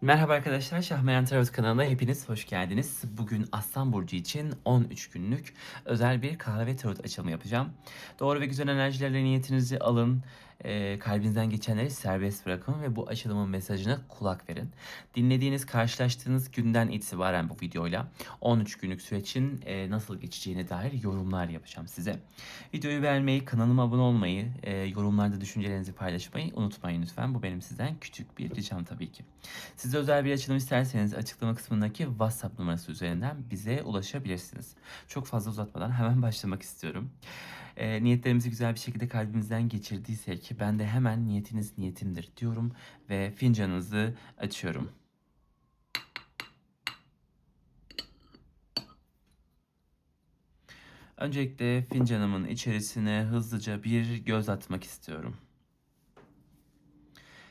Merhaba arkadaşlar, Şahmeyan Tarot kanalına hepiniz hoş geldiniz. Bugün Aslan Burcu için 13 günlük özel bir kahve tarot açılımı yapacağım. Doğru ve güzel enerjilerle niyetinizi alın, e, kalbinizden geçenleri serbest bırakın ve bu açılımın mesajına kulak verin. Dinlediğiniz, karşılaştığınız günden itibaren bu videoyla 13 günlük sürecin e, nasıl geçeceğine dair yorumlar yapacağım size. Videoyu beğenmeyi, kanalıma abone olmayı, e, yorumlarda düşüncelerinizi paylaşmayı unutmayın lütfen. Bu benim sizden küçük bir ricam tabii ki. Size özel bir açılım isterseniz açıklama kısmındaki WhatsApp numarası üzerinden bize ulaşabilirsiniz. Çok fazla uzatmadan hemen başlamak istiyorum. E, niyetlerimizi güzel bir şekilde kalbimizden geçirdiysek ben de hemen niyetiniz niyetimdir diyorum ve fincanınızı açıyorum. Öncelikle fincanımın içerisine hızlıca bir göz atmak istiyorum.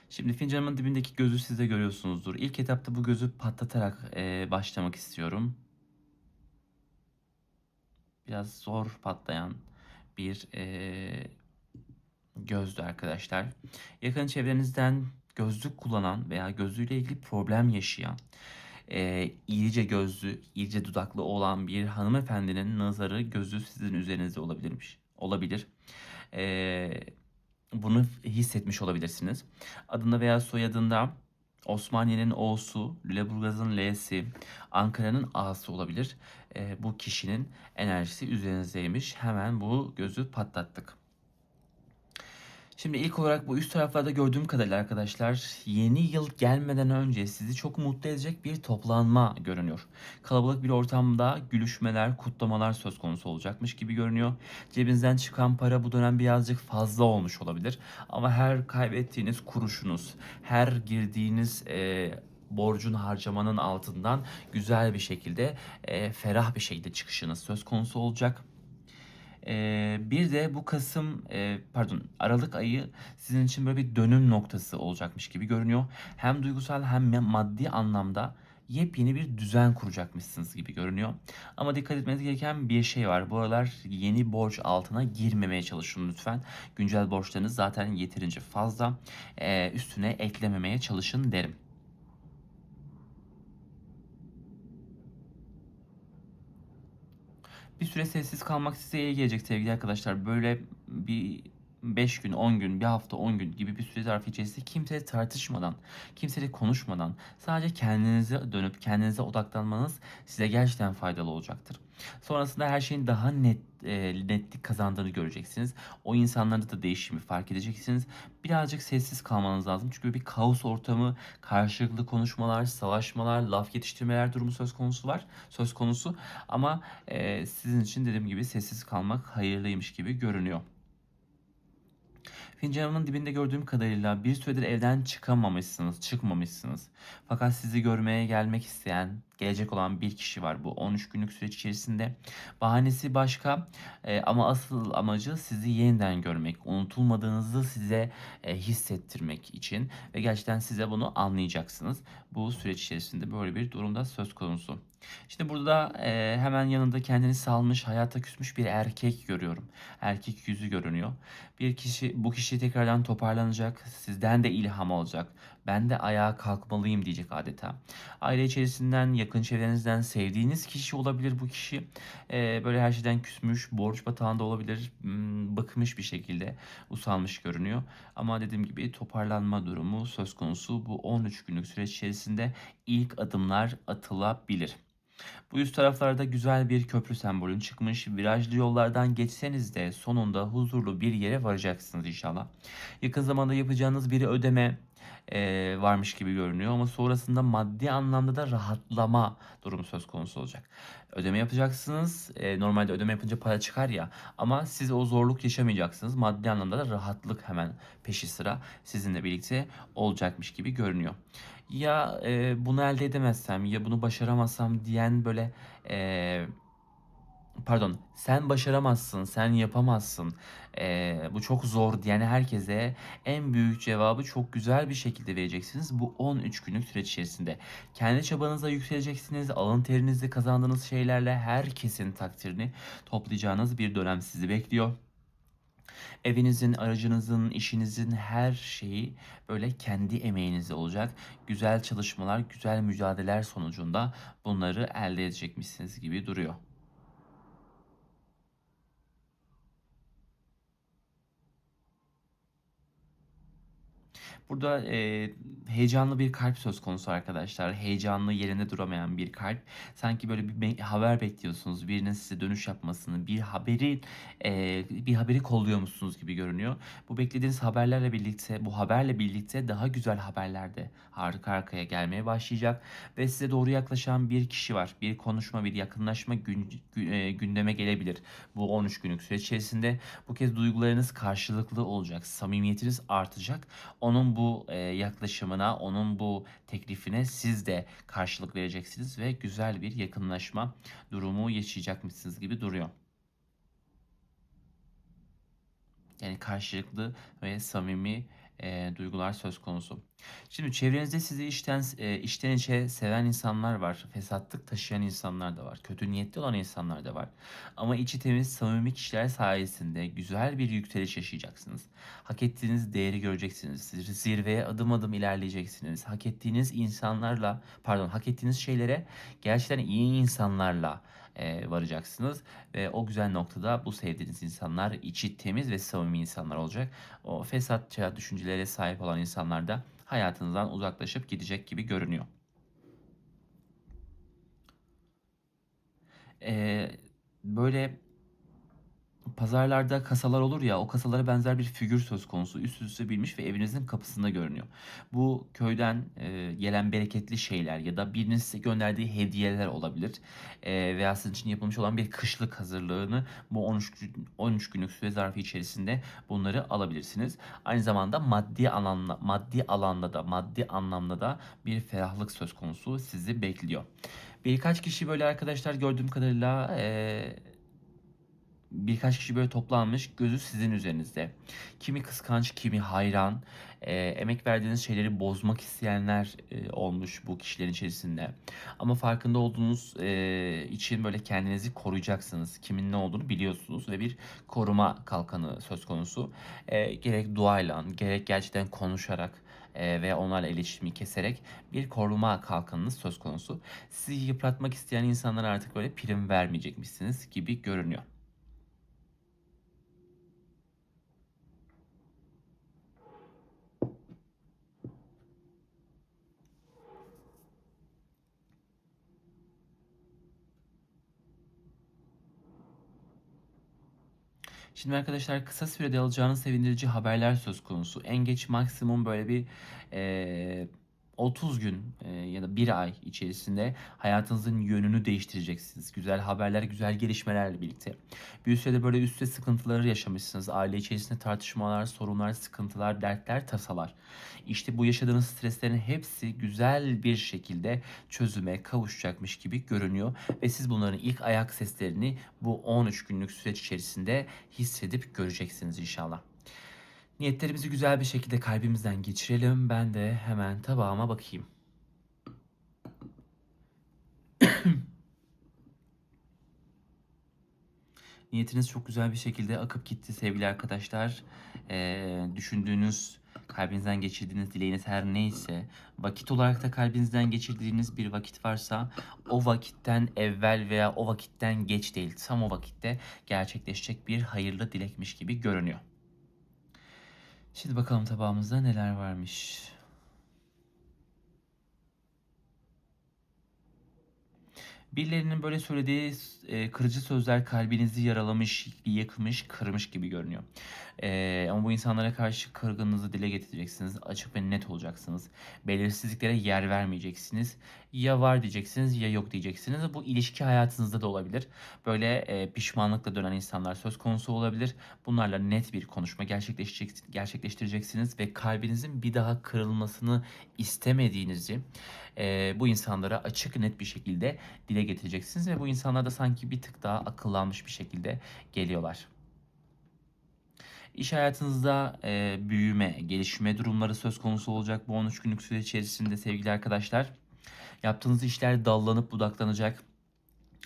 Şimdi fincanımın dibindeki gözü siz de görüyorsunuzdur. İlk etapta bu gözü patlatarak e, başlamak istiyorum. Biraz zor patlayan bir e, gözdü arkadaşlar. Yakın çevrenizden gözlük kullanan veya gözlüğüyle ilgili problem yaşayan, e, irice gözlü, irice dudaklı olan bir hanımefendinin nazarı gözü sizin üzerinizde olabilirmiş. Olabilir. Eee bunu hissetmiş olabilirsiniz. Adında veya soyadında Osmaniye'nin O'su, Lüleburgaz'ın L'si, Ankara'nın A'sı olabilir. Ee, bu kişinin enerjisi üzerinizdeymiş. Hemen bu gözü patlattık. Şimdi ilk olarak bu üst taraflarda gördüğüm kadarıyla arkadaşlar yeni yıl gelmeden önce sizi çok mutlu edecek bir toplanma görünüyor. Kalabalık bir ortamda gülüşmeler, kutlamalar söz konusu olacakmış gibi görünüyor. Cebinizden çıkan para bu dönem birazcık fazla olmuş olabilir. Ama her kaybettiğiniz kuruşunuz, her girdiğiniz e, borcun harcamanın altından güzel bir şekilde, e, ferah bir şekilde çıkışınız söz konusu olacak. Ee, bir de bu Kasım e, pardon Aralık ayı sizin için böyle bir dönüm noktası olacakmış gibi görünüyor. Hem duygusal hem maddi anlamda yepyeni bir düzen kuracakmışsınız gibi görünüyor. Ama dikkat etmeniz gereken bir şey var. Bu aralar yeni borç altına girmemeye çalışın lütfen. Güncel borçlarınız zaten yeterince fazla. Ee, üstüne eklememeye çalışın derim. Bir süre sessiz kalmak size iyi gelecek sevgili arkadaşlar. Böyle bir 5 gün, 10 gün, bir hafta, 10 gün gibi bir süre zarfı içerisinde kimseyle tartışmadan, kimseyle konuşmadan sadece kendinize dönüp kendinize odaklanmanız size gerçekten faydalı olacaktır. Sonrasında her şeyin daha net e, netlik kazandığını göreceksiniz. O insanlarda da değişimi fark edeceksiniz. Birazcık sessiz kalmanız lazım. Çünkü bir kaos ortamı, karşılıklı konuşmalar, savaşmalar, laf yetiştirmeler durumu söz konusu var. Söz konusu ama e, sizin için dediğim gibi sessiz kalmak hayırlıymış gibi görünüyor. Fincanımın dibinde gördüğüm kadarıyla bir süredir evden çıkamamışsınız, çıkmamışsınız. Fakat sizi görmeye gelmek isteyen, gelecek olan bir kişi var bu 13 günlük süreç içerisinde. Bahanesi başka e, ama asıl amacı sizi yeniden görmek, unutulmadığınızı size e, hissettirmek için ve gerçekten size bunu anlayacaksınız. Bu süreç içerisinde böyle bir durumda söz konusu. Şimdi burada e, hemen yanında kendini salmış, hayata küsmüş bir erkek görüyorum. Erkek yüzü görünüyor. Bir kişi bu kişi tekrardan toparlanacak, sizden de ilham alacak. Ben de ayağa kalkmalıyım diyecek adeta. Aile içerisinden, yakın çevrenizden sevdiğiniz kişi olabilir bu kişi. E, böyle her şeyden küsmüş, borç batağında olabilir, hmm, bıkmış bir şekilde usanmış görünüyor. Ama dediğim gibi toparlanma durumu söz konusu. Bu 13 günlük süreç içerisinde ilk adımlar atılabilir. Bu üst taraflarda güzel bir köprü sembolün çıkmış. Virajlı yollardan geçseniz de sonunda huzurlu bir yere varacaksınız inşallah. Yakın zamanda yapacağınız bir ödeme e, varmış gibi görünüyor ama sonrasında maddi anlamda da rahatlama durumu söz konusu olacak. Ödeme yapacaksınız. E, normalde ödeme yapınca para çıkar ya ama siz o zorluk yaşamayacaksınız. Maddi anlamda da rahatlık hemen peşi sıra sizinle birlikte olacakmış gibi görünüyor ya e, bunu elde edemezsem ya bunu başaramazsam diyen böyle e, pardon sen başaramazsın sen yapamazsın e, bu çok zor diyen herkese en büyük cevabı çok güzel bir şekilde vereceksiniz bu 13 günlük süreç içerisinde. Kendi çabanızla yükseleceksiniz alın terinizle kazandığınız şeylerle herkesin takdirini toplayacağınız bir dönem sizi bekliyor. Evinizin, aracınızın, işinizin her şeyi böyle kendi emeğinizde olacak. Güzel çalışmalar, güzel mücadeleler sonucunda bunları elde edecekmişsiniz gibi duruyor. Burada e, heyecanlı bir kalp söz konusu arkadaşlar. Heyecanlı yerinde duramayan bir kalp. Sanki böyle bir be- haber bekliyorsunuz. Birinin size dönüş yapmasını, bir haberi e, bir haberi kolluyormuşsunuz gibi görünüyor. Bu beklediğiniz haberlerle birlikte, bu haberle birlikte daha güzel haberler de arka arkaya gelmeye başlayacak ve size doğru yaklaşan bir kişi var. Bir konuşma, bir yakınlaşma gün, gü- gündeme gelebilir. Bu 13 günlük süreç içerisinde bu kez duygularınız karşılıklı olacak. Samimiyetiniz artacak. Onun bu e, yaklaşımına, onun bu teklifine siz de karşılık vereceksiniz ve güzel bir yakınlaşma durumu yaşayacakmışsınız gibi duruyor. Yani karşılıklı ve samimi e, duygular söz konusu. Şimdi çevrenizde sizi işten e, içten içe seven insanlar var. Fesatlık taşıyan insanlar da var. Kötü niyetli olan insanlar da var. Ama içi temiz, samimi kişiler sayesinde güzel bir yükseliş yaşayacaksınız. Hak ettiğiniz değeri göreceksiniz. Zirveye adım adım ilerleyeceksiniz. Hak ettiğiniz insanlarla, pardon, hak ettiğiniz şeylere gerçekten iyi insanlarla e, varacaksınız. Ve o güzel noktada bu sevdiğiniz insanlar içi temiz ve samimi insanlar olacak. O fesatça düşüncelere sahip olan insanlar da hayatınızdan uzaklaşıp gidecek gibi görünüyor. Ee, böyle pazarlarda kasalar olur ya o kasalara benzer bir figür söz konusu üst üste binmiş ve evinizin kapısında görünüyor. Bu köyden e, gelen bereketli şeyler ya da birinin size gönderdiği hediyeler olabilir. E, veya sizin için yapılmış olan bir kışlık hazırlığını bu 13, gün- 13 günlük süre zarfı içerisinde bunları alabilirsiniz. Aynı zamanda maddi alanda, maddi alanda da maddi anlamda da bir ferahlık söz konusu sizi bekliyor. Birkaç kişi böyle arkadaşlar gördüğüm kadarıyla e, birkaç kişi böyle toplanmış gözü sizin üzerinizde. Kimi kıskanç, kimi hayran, e, emek verdiğiniz şeyleri bozmak isteyenler e, olmuş bu kişilerin içerisinde. Ama farkında olduğunuz e, için böyle kendinizi koruyacaksınız. Kimin ne olduğunu biliyorsunuz ve bir koruma kalkanı söz konusu. E, gerek duayla, gerek gerçekten konuşarak e, ve onlarla iletişimi keserek bir koruma kalkanınız söz konusu. Sizi yıpratmak isteyen insanlara artık böyle prim vermeyecekmişsiniz gibi görünüyor. Şimdi arkadaşlar kısa sürede alacağınız sevindirici haberler söz konusu. En geç maksimum böyle bir eee, 30 gün eee, ya da bir ay içerisinde hayatınızın yönünü değiştireceksiniz. Güzel haberler, güzel gelişmelerle birlikte. Bir sürede böyle üstte sıkıntıları yaşamışsınız. Aile içerisinde tartışmalar, sorunlar, sıkıntılar, dertler, tasalar. İşte bu yaşadığınız streslerin hepsi güzel bir şekilde çözüme kavuşacakmış gibi görünüyor. Ve siz bunların ilk ayak seslerini bu 13 günlük süreç içerisinde hissedip göreceksiniz inşallah. Niyetlerimizi güzel bir şekilde kalbimizden geçirelim. Ben de hemen tabağıma bakayım. Niyetiniz çok güzel bir şekilde akıp gitti sevgili arkadaşlar. Ee, düşündüğünüz, kalbinizden geçirdiğiniz dileğiniz her neyse, vakit olarak da kalbinizden geçirdiğiniz bir vakit varsa o vakitten evvel veya o vakitten geç değil, tam o vakitte gerçekleşecek bir hayırlı dilekmiş gibi görünüyor. Şimdi bakalım tabağımızda neler varmış. Birilerinin böyle söylediği e, kırıcı sözler kalbinizi yaralamış, yakmış, kırmış gibi görünüyor. E, ama bu insanlara karşı kırgınlığınızı dile getireceksiniz. Açık ve net olacaksınız. Belirsizliklere yer vermeyeceksiniz. Ya var diyeceksiniz ya yok diyeceksiniz. Bu ilişki hayatınızda da olabilir. Böyle e, pişmanlıkla dönen insanlar söz konusu olabilir. Bunlarla net bir konuşma gerçekleşecek, gerçekleştireceksiniz ve kalbinizin bir daha kırılmasını istemediğinizi e, bu insanlara açık net bir şekilde dile getireceksiniz ve bu insanlar da sanki bir tık daha akıllanmış bir şekilde geliyorlar. İş hayatınızda e, büyüme, gelişme durumları söz konusu olacak bu 13 günlük süre içerisinde sevgili arkadaşlar. Yaptığınız işler dallanıp budaklanacak.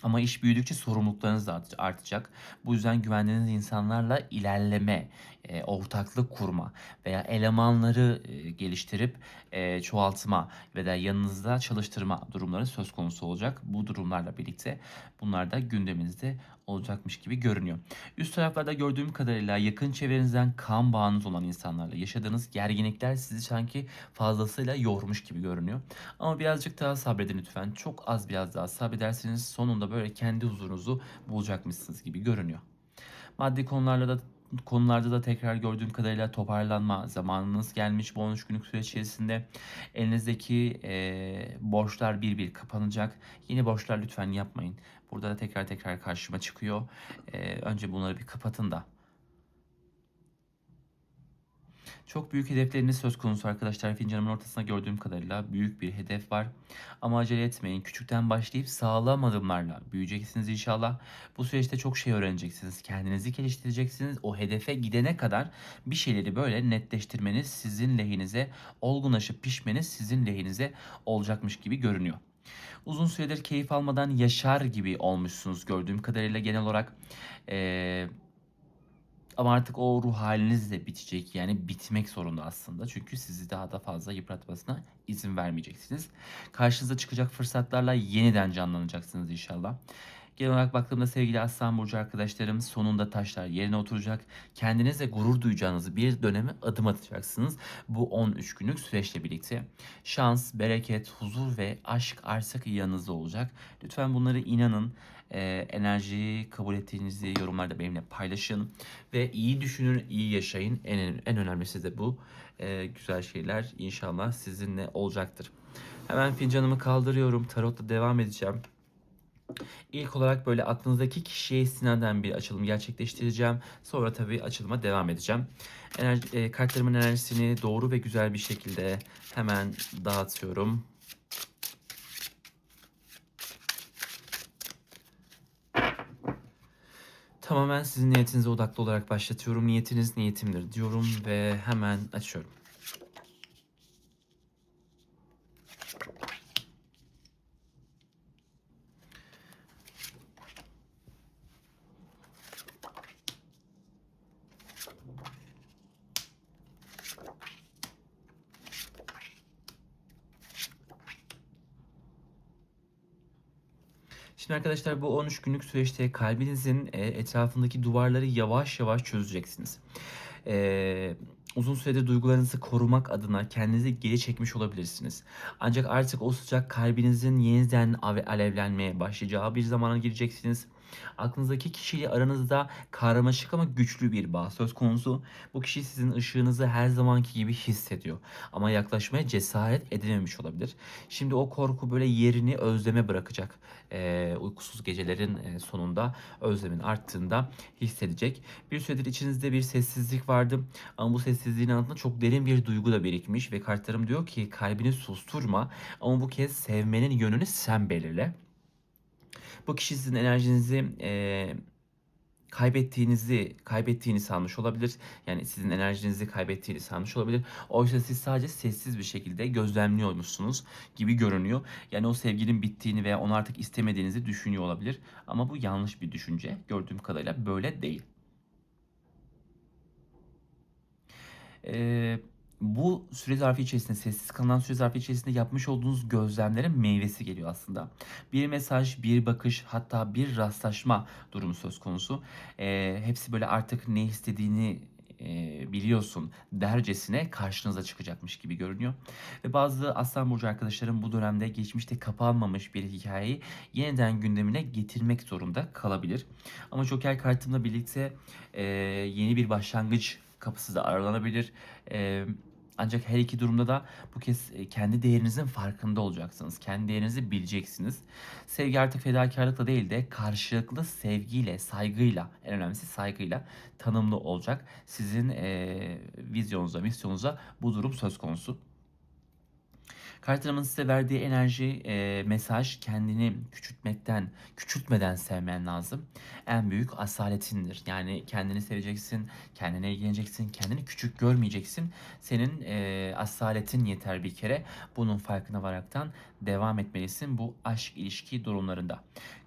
Ama iş büyüdükçe sorumluluklarınız da art- artacak. Bu yüzden güvendiğiniz insanlarla ilerleme, e, ortaklık kurma veya elemanları e, geliştirip e, çoğaltma ve de yanınızda çalıştırma durumları söz konusu olacak. Bu durumlarla birlikte bunlar da gündeminizde olacakmış gibi görünüyor. Üst taraflarda gördüğüm kadarıyla yakın çevrenizden kan bağınız olan insanlarla yaşadığınız gerginlikler sizi sanki fazlasıyla yormuş gibi görünüyor. Ama birazcık daha sabredin lütfen. Çok az biraz daha sabrederseniz sonunda böyle kendi huzurunuzu bulacakmışsınız gibi görünüyor. Maddi konularla da konularda da tekrar gördüğüm kadarıyla toparlanma zamanınız gelmiş bu 13 günlük süreç içerisinde. Elinizdeki e, borçlar bir bir kapanacak. Yeni borçlar lütfen yapmayın. Burada da tekrar tekrar karşıma çıkıyor. E, önce bunları bir kapatın da. Çok büyük hedefleriniz söz konusu arkadaşlar. Fincanımın ortasına gördüğüm kadarıyla büyük bir hedef var. Ama acele etmeyin. Küçükten başlayıp sağlam adımlarla büyüyeceksiniz inşallah. Bu süreçte çok şey öğreneceksiniz. Kendinizi geliştireceksiniz. O hedefe gidene kadar bir şeyleri böyle netleştirmeniz sizin lehinize, olgunlaşıp pişmeniz sizin lehinize olacakmış gibi görünüyor. Uzun süredir keyif almadan yaşar gibi olmuşsunuz gördüğüm kadarıyla genel olarak. Ee, ama artık o ruh haliniz de bitecek. Yani bitmek zorunda aslında. Çünkü sizi daha da fazla yıpratmasına izin vermeyeceksiniz. Karşınıza çıkacak fırsatlarla yeniden canlanacaksınız inşallah. Genel olarak baktığımda sevgili Aslan Burcu arkadaşlarım sonunda taşlar yerine oturacak. Kendinizle gurur duyacağınız bir döneme adım atacaksınız. Bu 13 günlük süreçle birlikte. Şans, bereket, huzur ve aşk artık yanınızda olacak. Lütfen bunları inanın. Ee, enerjiyi kabul ettiğinizi yorumlarda benimle paylaşın. Ve iyi düşünün, iyi yaşayın. En, en önemlisi de bu. Ee, güzel şeyler inşallah sizinle olacaktır. Hemen fincanımı kaldırıyorum. Tarotla devam edeceğim. İlk olarak böyle aklınızdaki kişiye istinaden bir açılım gerçekleştireceğim. Sonra tabii açılıma devam edeceğim. Enerji, e, kartlarımın enerjisini doğru ve güzel bir şekilde hemen dağıtıyorum. Tamamen sizin niyetinize odaklı olarak başlatıyorum. Niyetiniz niyetimdir diyorum ve hemen açıyorum. Şimdi arkadaşlar bu 13 günlük süreçte kalbinizin e, etrafındaki duvarları yavaş yavaş çözeceksiniz. Ee, uzun süredir duygularınızı korumak adına kendinizi geri çekmiş olabilirsiniz. Ancak artık o sıcak kalbinizin yeniden alevlenmeye başlayacağı bir zamana gireceksiniz. Aklınızdaki kişiyle aranızda karmaşık ama güçlü bir bağ söz konusu. Bu kişi sizin ışığınızı her zamanki gibi hissediyor. Ama yaklaşmaya cesaret edememiş olabilir. Şimdi o korku böyle yerini özleme bırakacak. Ee, uykusuz gecelerin e, sonunda özlemin arttığında hissedecek. Bir süredir içinizde bir sessizlik vardı. Ama bu sessizliğin altında çok derin bir duygu da birikmiş. Ve kartlarım diyor ki kalbini susturma. Ama bu kez sevmenin yönünü sen belirle. Bu kişi sizin enerjinizi e, kaybettiğinizi kaybettiğini sanmış olabilir. Yani sizin enerjinizi kaybettiğini sanmış olabilir. Oysa siz sadece sessiz bir şekilde gözlemliyormuşsunuz gibi görünüyor. Yani o sevginin bittiğini veya onu artık istemediğinizi düşünüyor olabilir. Ama bu yanlış bir düşünce. Gördüğüm kadarıyla böyle değil. Ee, bu süre zarfı içerisinde, sessiz kalan süre zarfı içerisinde yapmış olduğunuz gözlemlerin meyvesi geliyor aslında. Bir mesaj, bir bakış, hatta bir rastlaşma durumu söz konusu. Ee, hepsi böyle artık ne istediğini e, biliyorsun dercesine karşınıza çıkacakmış gibi görünüyor. Ve bazı Aslan Burcu arkadaşlarım bu dönemde geçmişte kapanmamış bir hikayeyi yeniden gündemine getirmek zorunda kalabilir. Ama Joker kartımla birlikte e, yeni bir başlangıç kapısı da aralanabilir. E, ancak her iki durumda da bu kez e, kendi değerinizin farkında olacaksınız. Kendi değerinizi bileceksiniz. Sevgi artık fedakarlıkla değil de karşılıklı sevgiyle, saygıyla, en önemlisi saygıyla tanımlı olacak. Sizin e, vizyonunuza, misyonunuza bu durum söz konusu. Kartlarımın size verdiği enerji, e, mesaj kendini küçültmekten, küçültmeden sevmen lazım. En büyük asaletindir. Yani kendini seveceksin, kendine ilgileneceksin, kendini küçük görmeyeceksin. Senin e, asaletin yeter bir kere. Bunun farkına varaktan devam etmelisin bu aşk ilişki durumlarında.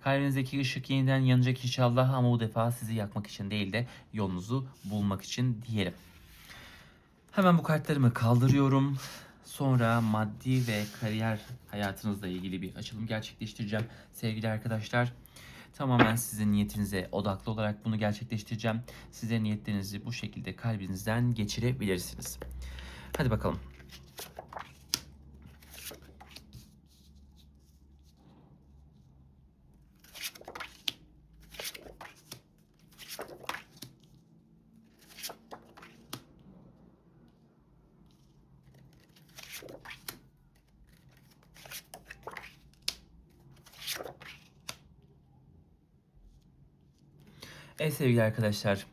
Kalbinizdeki ışık yeniden yanacak inşallah ama bu defa sizi yakmak için değil de yolunuzu bulmak için diyelim. Hemen bu kartlarımı kaldırıyorum. Sonra maddi ve kariyer hayatınızla ilgili bir açılım gerçekleştireceğim sevgili arkadaşlar. Tamamen sizin niyetinize odaklı olarak bunu gerçekleştireceğim. Size niyetlerinizi bu şekilde kalbinizden geçirebilirsiniz. Hadi bakalım. Evet sevgili arkadaşlar.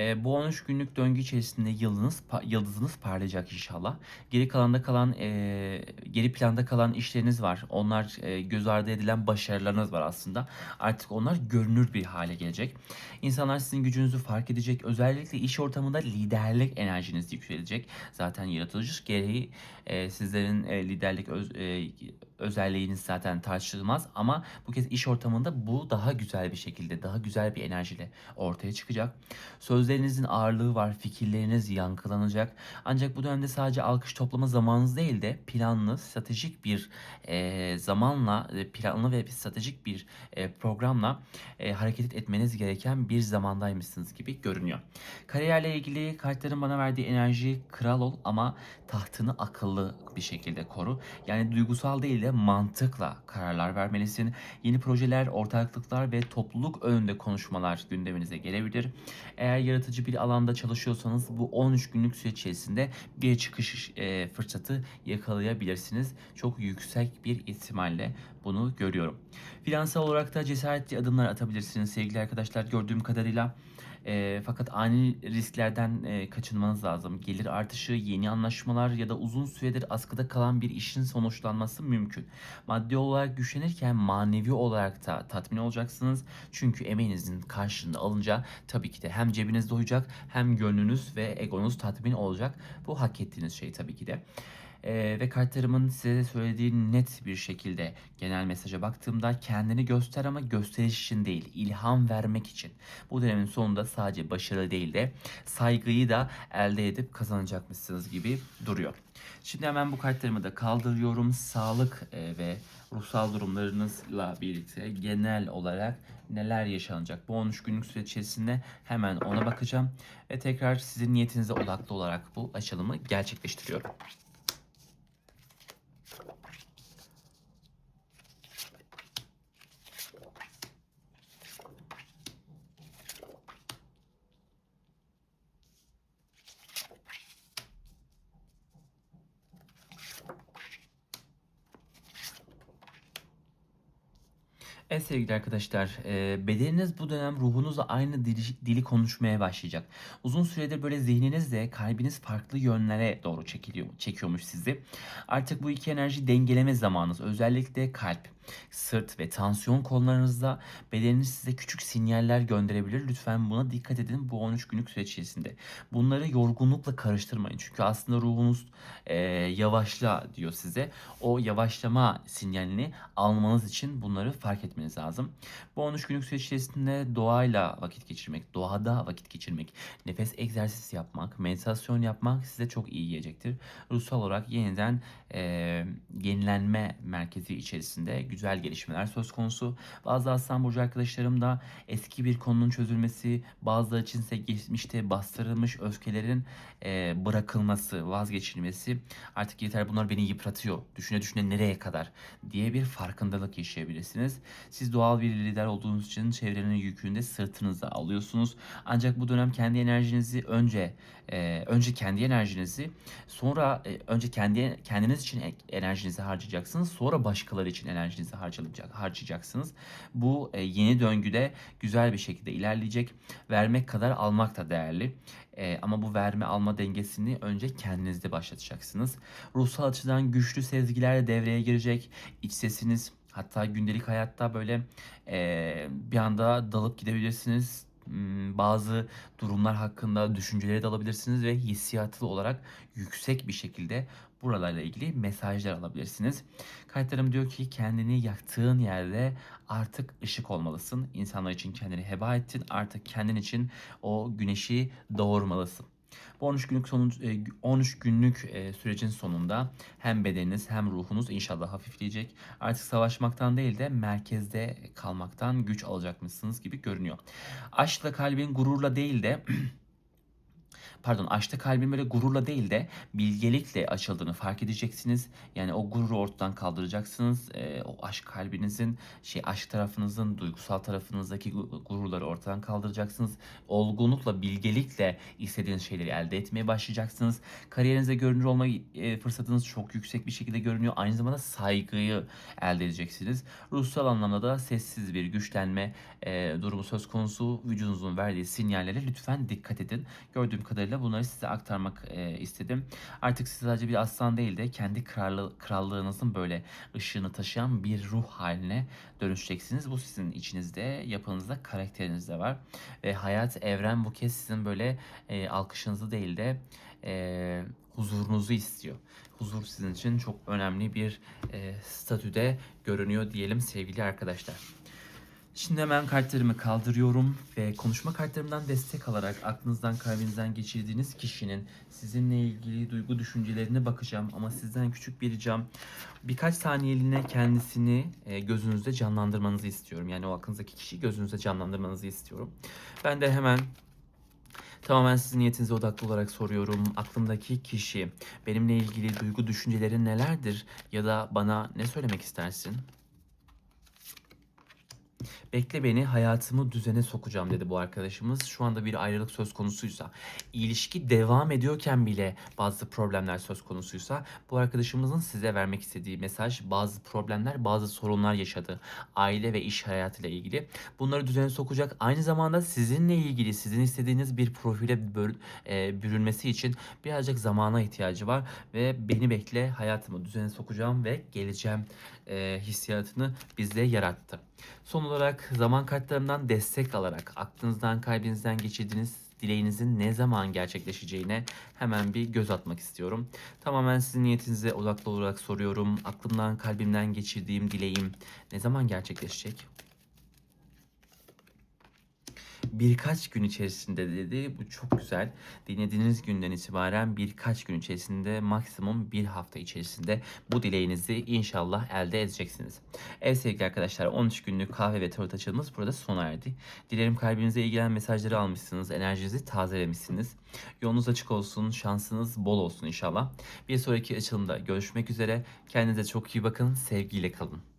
E, bu 13 günlük döngü içerisinde yıldızınız, yıldızınız parlayacak inşallah. Geri kalanda kalan, e, geri planda kalan işleriniz var. Onlar e, göz ardı edilen başarılarınız var aslında. Artık onlar görünür bir hale gelecek. İnsanlar sizin gücünüzü fark edecek. Özellikle iş ortamında liderlik enerjiniz yükselecek. Zaten yaratıcı gereği e, sizlerin e, liderlik öz, e, özelliğiniz zaten tartışılmaz ama bu kez iş ortamında bu daha güzel bir şekilde, daha güzel bir enerjiyle ortaya çıkacak. Sözlerinizin ağırlığı var, fikirleriniz yankılanacak. Ancak bu dönemde sadece alkış toplama zamanınız değil de planlı, stratejik bir e, zamanla, e, planlı ve stratejik bir e, programla e, hareket etmeniz gereken bir zamandaymışsınız gibi görünüyor. Kariyerle ilgili kartların bana verdiği enerji kral ol ama tahtını akıllı bir şekilde koru. Yani duygusal değil de mantıkla kararlar vermelisin. Yeni projeler, ortaklıklar ve topluluk önünde konuşmalar gündeminize gelebilir. Eğer yaratıcı bir alanda çalışıyorsanız bu 13 günlük süreç içerisinde bir çıkış e, fırsatı yakalayabilirsiniz. Çok yüksek bir ihtimalle bunu görüyorum. Finansal olarak da cesaretli adımlar atabilirsiniz sevgili arkadaşlar gördüğüm kadarıyla. E, fakat ani risklerden e, kaçınmanız lazım. Gelir artışı, yeni anlaşmalar ya da uzun süredir askıda kalan bir işin sonuçlanması mümkün. Maddi olarak güçlenirken manevi olarak da tatmin olacaksınız. Çünkü emeğinizin karşılığında alınca tabii ki de hem cebiniz doyacak hem gönlünüz ve egonuz tatmin olacak. Bu hak ettiğiniz şey tabii ki de. Ee, ve kartlarımın size söylediği net bir şekilde genel mesaja baktığımda kendini göster ama gösteriş için değil, ilham vermek için. Bu dönemin sonunda sadece başarı değil de saygıyı da elde edip kazanacakmışsınız gibi duruyor. Şimdi hemen bu kartlarımı da kaldırıyorum. Sağlık e, ve ruhsal durumlarınızla birlikte genel olarak neler yaşanacak? Bu 13 günlük süreç içerisinde hemen ona bakacağım ve tekrar sizin niyetinize odaklı olarak bu açılımı gerçekleştiriyorum. Evet sevgili arkadaşlar, e, bedeniniz bu dönem ruhunuzla aynı dili, dili konuşmaya başlayacak. Uzun süredir böyle zihninizle kalbiniz farklı yönlere doğru çekiliyor, çekiyormuş sizi. Artık bu iki enerji dengeleme zamanınız. Özellikle kalp, sırt ve tansiyon konularınızda bedeniniz size küçük sinyaller gönderebilir. Lütfen buna dikkat edin bu 13 günlük süreç içerisinde. Bunları yorgunlukla karıştırmayın. Çünkü aslında ruhunuz e, yavaşla diyor size. O yavaşlama sinyalini almanız için bunları fark etmeniz lazım. Bu 13 günlük süreç içerisinde doğayla vakit geçirmek, doğada vakit geçirmek, nefes egzersizi yapmak, meditasyon yapmak size çok iyi gelecektir. Ruhsal olarak yeniden e, yenilenme merkezi içerisinde güzel gelişmeler söz konusu. Bazı Aslan Burcu arkadaşlarım da eski bir konunun çözülmesi, bazıları için ise geçmişte bastırılmış öfkelerin e, bırakılması, vazgeçilmesi artık yeter bunlar beni yıpratıyor. Düşüne düşüne nereye kadar diye bir farkındalık yaşayabilirsiniz. Siz doğal bir lider olduğunuz için çevrenin yükünü de sırtınıza alıyorsunuz. Ancak bu dönem kendi enerjinizi önce e, önce kendi enerjinizi sonra e, önce kendi kendiniz için enerjinizi harcayacaksınız. Sonra başkaları için enerjinizi harcayacak, harcayacaksınız. Bu e, yeni döngüde güzel bir şekilde ilerleyecek. Vermek kadar almak da değerli. E, ama bu verme alma dengesini önce kendinizde başlatacaksınız. Ruhsal açıdan güçlü sezgiler devreye girecek. İç sesiniz hatta gündelik hayatta böyle e, bir anda dalıp gidebilirsiniz. Hmm, Bazı durumlar hakkında düşünceleri de alabilirsiniz ve hissiyatlı olarak yüksek bir şekilde buralarla ilgili mesajlar alabilirsiniz. Kayıtlarım diyor ki kendini yaktığın yerde artık ışık olmalısın. İnsanlar için kendini heba ettin. Artık kendin için o güneşi doğurmalısın. Bu 13 günlük sonun, e, 13 günlük e, sürecin sonunda hem bedeniniz hem ruhunuz inşallah hafifleyecek. Artık savaşmaktan değil de merkezde kalmaktan güç alacakmışsınız gibi görünüyor. Aşkla kalbin gururla değil de pardon aşkta kalbin böyle gururla değil de bilgelikle açıldığını fark edeceksiniz. Yani o gururu ortadan kaldıracaksınız. Ee, o aşk kalbinizin şey aşk tarafınızın duygusal tarafınızdaki gu- gururları ortadan kaldıracaksınız. Olgunlukla bilgelikle istediğiniz şeyleri elde etmeye başlayacaksınız. Kariyerinizde görünür olma e, fırsatınız çok yüksek bir şekilde görünüyor. Aynı zamanda saygıyı elde edeceksiniz. Ruhsal anlamda da sessiz bir güçlenme e, durumu söz konusu. Vücudunuzun verdiği sinyallere lütfen dikkat edin. Gördüğüm kadarıyla bunları size aktarmak e, istedim. Artık siz sadece bir aslan değil de kendi krallı, krallığınızın böyle ışığını taşıyan bir ruh haline dönüşeceksiniz. Bu sizin içinizde, yapınızda, karakterinizde var. Ve hayat, evren bu kez sizin böyle e, alkışınızı değil de e, huzurunuzu istiyor. Huzur sizin için çok önemli bir e, statüde görünüyor diyelim sevgili arkadaşlar. Şimdi hemen kartlarımı kaldırıyorum ve konuşma kartlarımdan destek alarak aklınızdan kalbinizden geçirdiğiniz kişinin sizinle ilgili duygu düşüncelerine bakacağım ama sizden küçük bir ricam birkaç saniyeliğine kendisini e, gözünüzde canlandırmanızı istiyorum. Yani o aklınızdaki kişiyi gözünüzde canlandırmanızı istiyorum. Ben de hemen Tamamen sizin niyetinize odaklı olarak soruyorum. Aklımdaki kişi benimle ilgili duygu düşünceleri nelerdir ya da bana ne söylemek istersin? Bekle beni hayatımı düzene sokacağım dedi bu arkadaşımız. Şu anda bir ayrılık söz konusuysa, ilişki devam ediyorken bile bazı problemler söz konusuysa bu arkadaşımızın size vermek istediği mesaj bazı problemler, bazı sorunlar yaşadı. Aile ve iş hayatıyla ilgili. Bunları düzene sokacak. Aynı zamanda sizinle ilgili, sizin istediğiniz bir profile böl- e, bürünmesi için birazcık zamana ihtiyacı var ve beni bekle hayatımı düzene sokacağım ve geleceğim e, hissiyatını bizde yarattı. Son olarak zaman kartlarımdan destek alarak aklınızdan kalbinizden geçirdiğiniz dileğinizin ne zaman gerçekleşeceğine hemen bir göz atmak istiyorum. Tamamen sizin niyetinize odaklı olarak soruyorum. Aklımdan kalbimden geçirdiğim dileğim ne zaman gerçekleşecek? Birkaç gün içerisinde dedi. Bu çok güzel. Dinlediğiniz günden itibaren birkaç gün içerisinde maksimum bir hafta içerisinde bu dileğinizi inşallah elde edeceksiniz. Evet sevgili arkadaşlar 13 günlük kahve ve tarot açılımız burada sona erdi. Dilerim kalbinize iyi gelen mesajları almışsınız. Enerjinizi tazelemişsiniz. Yolunuz açık olsun. Şansınız bol olsun inşallah. Bir sonraki açılımda görüşmek üzere. Kendinize çok iyi bakın. Sevgiyle kalın.